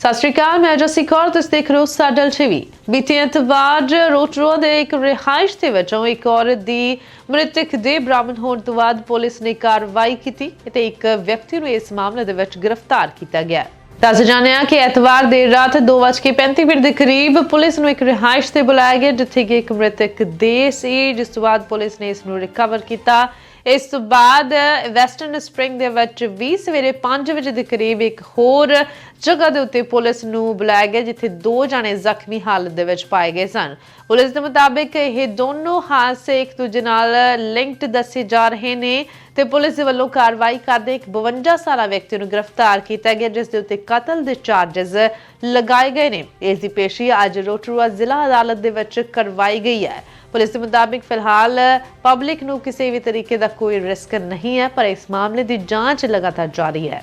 ਸਤਿ ਸ਼੍ਰੀ ਅਕਾਲ, ਮੈਂ ਜਸੀ ਕੌਰ, ਤੁਸੀਂ ਦੇਖ ਰਹੇ ਹੋ ਸਾਡਲ ਟੀਵੀ ਬੀਤੇ ਐਤਵਾਰ ਰੋਟਰੋ ਦੇ ਇੱਕ ਰਿਹਾਇਸ਼ ਦੇ ਵਿੱਚੋਂ ਇੱਕ ਔਰਤ ਦੀ ਮ੍ਰਿਤਕ ਦੇ ਬਰਾਮਦ ਹੋਣ ਤੋਂ ਬਾਅਦ ਪੁਲਿਸ ਨੇ ਕਾਰਵਾਈ ਕੀਤੀ ਤੇ ਇੱਕ ਵਿਅਕਤੀ ਨੂੰ ਇਸ ਮਾਮਲੇ ਦੇ ਵਿੱਚ ਗ੍ਰਿਫਤਾਰ ਕੀਤਾ ਗਿਆ। ਦੱਸ ਜਾਣਿਆ ਕਿ ਐਤਵਾਰ ਦੇਰ ਰਾਤ 2:35 ਮਿੰਟ ਦੇ ਕਰੀਬ ਪੁਲਿਸ ਨੂੰ ਇੱਕ ਰਿਹਾਇਸ਼ ਤੇ ਬੁਲਾਇਆ ਗਿਆ, ਜਿੱਥੇ ਕਿ ਇੱਕ ਮ੍ਰਿਤਕ ਦੇ ਸੀ, ਜਿਸ ਤੋਂ ਬਾਅਦ ਪੁਲਿਸ ਨੇ ਇਸ ਨੂੰ ਰਿਕਵਰ ਕੀਤਾ। ਇਸ ਤੋਂ ਬਾਅਦ ਵੈਸਟਰਨ ਸਪ੍ਰਿੰਗ ਦੇ ਵਿੱਚ ਵੀ ਸਵੇਰੇ 5 ਵਜੇ ਦੇ ਕਰੀਬ ਇੱਕ ਹੋਰ ਜਗ੍ਹਾ ਦੇ ਉੱਤੇ ਪੁਲਿਸ ਨੂੰ ਬੁਲਾਇਆ ਗਿਆ, ਜਿੱਥੇ ਦੋ ਜਣੇ ਜ਼ਖਮੀ ਹਾਲਤ ਦੇ ਵਿੱਚ ਪਾਏ ਗਏ ਸਨ। ਪੁਲਿਸ ਦੇ ਮੁਤਾਬਿਕ ਇਹ ਦੋਨੋਂ ਹਾਦਸੇ ਇੱਕ ਦੂਜੇ ਨਾਲ ਲਿੰਕਡ ਦੱਸੇ ਜਾ ਰਹੇ ਨੇ। ਤੇ ਪੁਲਿਸ ਦੇ ਵੱਲੋਂ ਕਾਰਵਾਈ ਕਰਦੇ ਇੱਕ 52 ਸਾਲਾ ਵਿਅਕਤੀ ਨੂੰ ਗ੍ਰਿਫਤਾਰ ਕੀਤਾ ਗਿਆ, ਜਿਸ ਦੇ ਉੱਤੇ ਕਤਲ ਦੇ ਚਾਰजेस ਲਗਾਏ ਗਏ ਨੇ। ਇਸ ਦੀ ਪੇਸ਼ੀ ਅੱਜ ਰੋਟਰੂਆ ਜ਼ਿਲ੍ਹਾ ਅਦਾਲਤ ਦੇ ਵਿੱਚ ਕਰਵਾਈ ਗਈ ਹੈ। ਪੁਲਿਸ ਦੇ ਮੁਤਾਬਿਕ, ਫਿਲਹਾਲ ਪਬਲਿਕ ਨੂੰ ਕਿਸੇ ਵੀ ਤਰੀਕੇ ਦਾ ਕੋਈ ਰਿਸਕ ਨਹੀਂ ਹੈ, ਪਰ ਇਸ ਮਾਮਲੇ ਦੀ ਜਾਂਚ ਲਗਾਤਾਰ ਜਾਰੀ ਹੈ।